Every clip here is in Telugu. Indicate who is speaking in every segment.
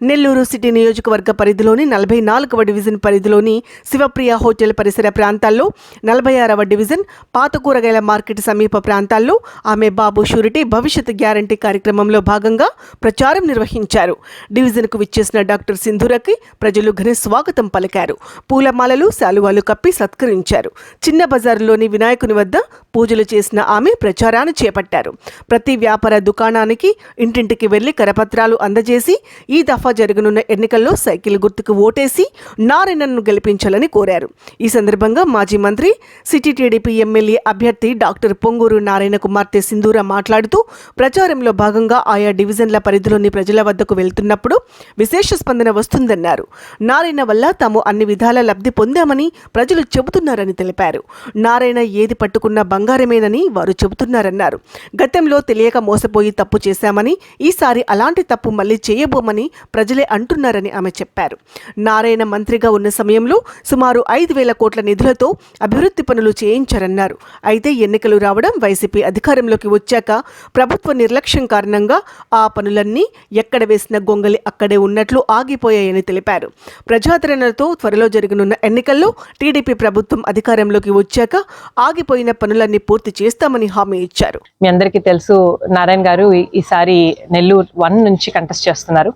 Speaker 1: నెల్లూరు సిటీ నియోజకవర్గ పరిధిలోని నలభై నాలుగవ డివిజన్ పరిధిలోని శివప్రియ హోటల్ పరిసర ప్రాంతాల్లో నలభై ఆరవ డివిజన్ పాత కూరగాయల మార్కెట్ సమీప ప్రాంతాల్లో ఆమె బాబు షూరిటీ భవిష్యత్ గ్యారంటీ కార్యక్రమంలో భాగంగా ప్రచారం నిర్వహించారు. డివిజన్కు విచ్చేసిన డాక్టర్ సింధూరకి ప్రజలు ఘన స్వాగతం పలికారు. పూలమాలలు శాలువాలు కప్పి సత్కరించారు. చిన్న బజారులోని వినాయకుని వద్ద పూజలు చేసిన ఆమె ప్రచారాన్ని చేపట్టారు. ప్రతి వ్యాపార దుకాణానికి ఇంటింటికి వెళ్ళి కరపత్రాలు అందజేసి ఈ దఫా జరగనున్న ఎన్నికల్లో సైకిల్ గుర్తుకు ఓటేసి నారాయణను గెలిపించాలని కోరారు. ఈ సందర్భంగా మాజీ మంత్రి సిటీ టీడీపీ ఎమ్మెల్యే అభ్యర్థి డాక్టర్ పొంగూరు నారాయణ కుమార్తె సింధూర మాట్లాడుతూ ప్రచారంలో భాగంగా ఆయా డివిజన్ల పరిధిలోని ప్రజల వద్దకు వెళ్తున్నప్పుడు విశేష స్పందన వస్తుందన్నారు. నారాయణ వల్ల తాము అన్ని విధాల లబ్ధి పొందామని ప్రజలు చెబుతున్నారని తెలిపారు. నారాయణ ఏది పట్టుకున్న బంగారమేనని వారు చెబుతున్నారన్నారు. గతంలో తెలియక మోసపోయి తప్పు చేశామని ఈసారి అలాంటి తప్పు మళ్ళీ చేయబోమని ప్రజలే అంటున్నారని ఆమె చెప్పారు. నారాయణ మంత్రిగా ఉన్న సమయంలో సుమారు ఐదు వేల కోట్ల నిధులతో అభివృద్ధి పనులు చేయించారన్నారు. అయితే ఎన్నికలు రావడం వైసీపీ అధికారంలోకి వచ్చాక ప్రభుత్వ నిర్లక్ష్యం కారణంగా ఆ పనులన్నీ ఎక్కడ వేసిన గొంగలి అక్కడే ఉన్నట్లు ఆగిపోయాయని తెలిపారు. ప్రజాదరణతో త్వరలో జరగనున్న ఎన్నికల్లో టీడీపీ ప్రభుత్వం అధికారంలోకి వచ్చాక ఆగిపోయిన పనులన్నీ పూర్తి చేస్తామని హామీ ఇచ్చారు.
Speaker 2: మీ అందరికీ తెలుసు నారాయణ గారు ఈసారి నెల్లూరు వన్ నుంచి కంటెస్ట్ చేస్తున్నారు.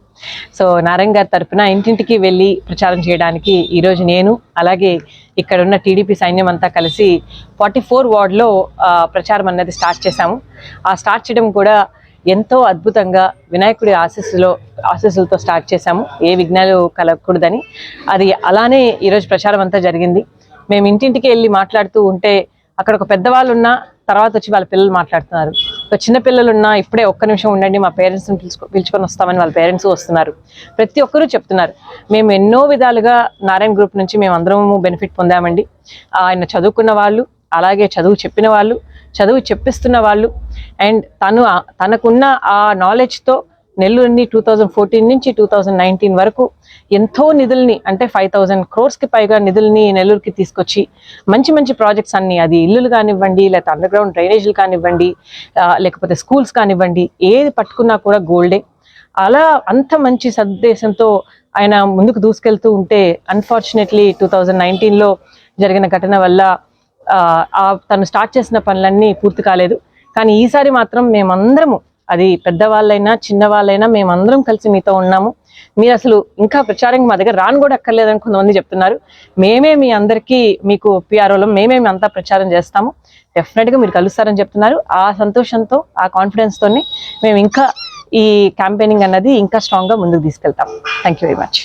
Speaker 2: సో నారాయణ గారి తరఫున ఇంటింటికి వెళ్ళి ప్రచారం చేయడానికి ఈరోజు నేను అలాగే ఇక్కడ ఉన్న టీడీపీ సైన్యం అంతా కలిసి ఫార్టీ ఫోర్ వార్డులో ప్రచారం అన్నది స్టార్ట్ చేశాము. ఆ స్టార్ట్ చేయడం కూడా ఎంతో అద్భుతంగా వినాయకుడి ఆశీస్సులో ఆశీస్సులతో స్టార్ట్ చేశాము. ఏ విఘ్నాలు కలగకూడదని. అది అలానే ఈరోజు ప్రచారం అంతా జరిగింది. మేము ఇంటింటికి వెళ్ళి మాట్లాడుతూ ఉంటే అక్కడ ఒక పెద్దవాళ్ళు ఉన్నా తర్వాత వచ్చి వాళ్ళ పిల్లలు మాట్లాడుతున్నారు. ఒక ఉన్నా ఇప్పుడే ఒక్క నిమిషం ఉండండి మా పేరెంట్స్ని పిలుచుకో పిలుచుకొని వస్తామని వాళ్ళ పేరెంట్స్ వస్తున్నారు. ప్రతి ఒక్కరూ చెప్తున్నారు. మేము ఎన్నో విధాలుగా నారాయణ గ్రూప్ నుంచి మేము అందరము బెనిఫిట్ పొందామండి. ఆయన చదువుకున్న వాళ్ళు అలాగే చదువు చెప్పిన వాళ్ళు చదువు చెప్పిస్తున్న వాళ్ళు అండ్ తను తనకున్న ఆ నాలెడ్జ్తో నెల్లూరుని టూ థౌజండ్ ఫోర్టీన్ నుంచి టూ థౌజండ్ నైన్టీన్ వరకు ఎంతో నిధుల్ని అంటే ఫైవ్ థౌజండ్ క్రోర్స్కి పైగా నిధుల్ని నెల్లూరుకి తీసుకొచ్చి మంచి మంచి ప్రాజెక్ట్స్ అన్ని అది ఇల్లులు కానివ్వండి లేకపోతే అండర్ గ్రౌండ్ డ్రైనేజీలు కానివ్వండి లేకపోతే స్కూల్స్ కానివ్వండి ఏది పట్టుకున్నా కూడా గోల్డే అలా అంత మంచి సద్దేశంతో ఆయన ముందుకు దూసుకెళ్తూ ఉంటే అన్ఫార్చునేట్లీ టూ థౌజండ్ నైన్టీన్లో జరిగిన ఘటన వల్ల ఆ, తను స్టార్ట్ చేసిన పనులన్నీ పూర్తి కాలేదు. కానీ ఈసారి మాత్రం మేమందరము అది పెద్దవాళ్ళైనా చిన్నవాళ్ళైనా మేమందరం కలిసి మీతో ఉన్నాము. మీరు అసలు ఇంకా ప్రచారం మా దగ్గర రాను కూడా అక్కర్లేదని కొంతమంది చెప్తున్నారు. మేమే మీ అందరికీ మీకు పిఆర్ఓలో మేమే మీ అంతా ప్రచారం చేస్తాము. డెఫినెట్గా మీరు కలుస్తారని చెప్తున్నారు. ఆ సంతోషంతో ఆ కాన్ఫిడెన్స్తోని మేము ఇంకా ఈ క్యాంపెయినింగ్ అన్నది ఇంకా స్ట్రాంగ్గా ముందుకు తీసుకెళ్తాం. Thank you very much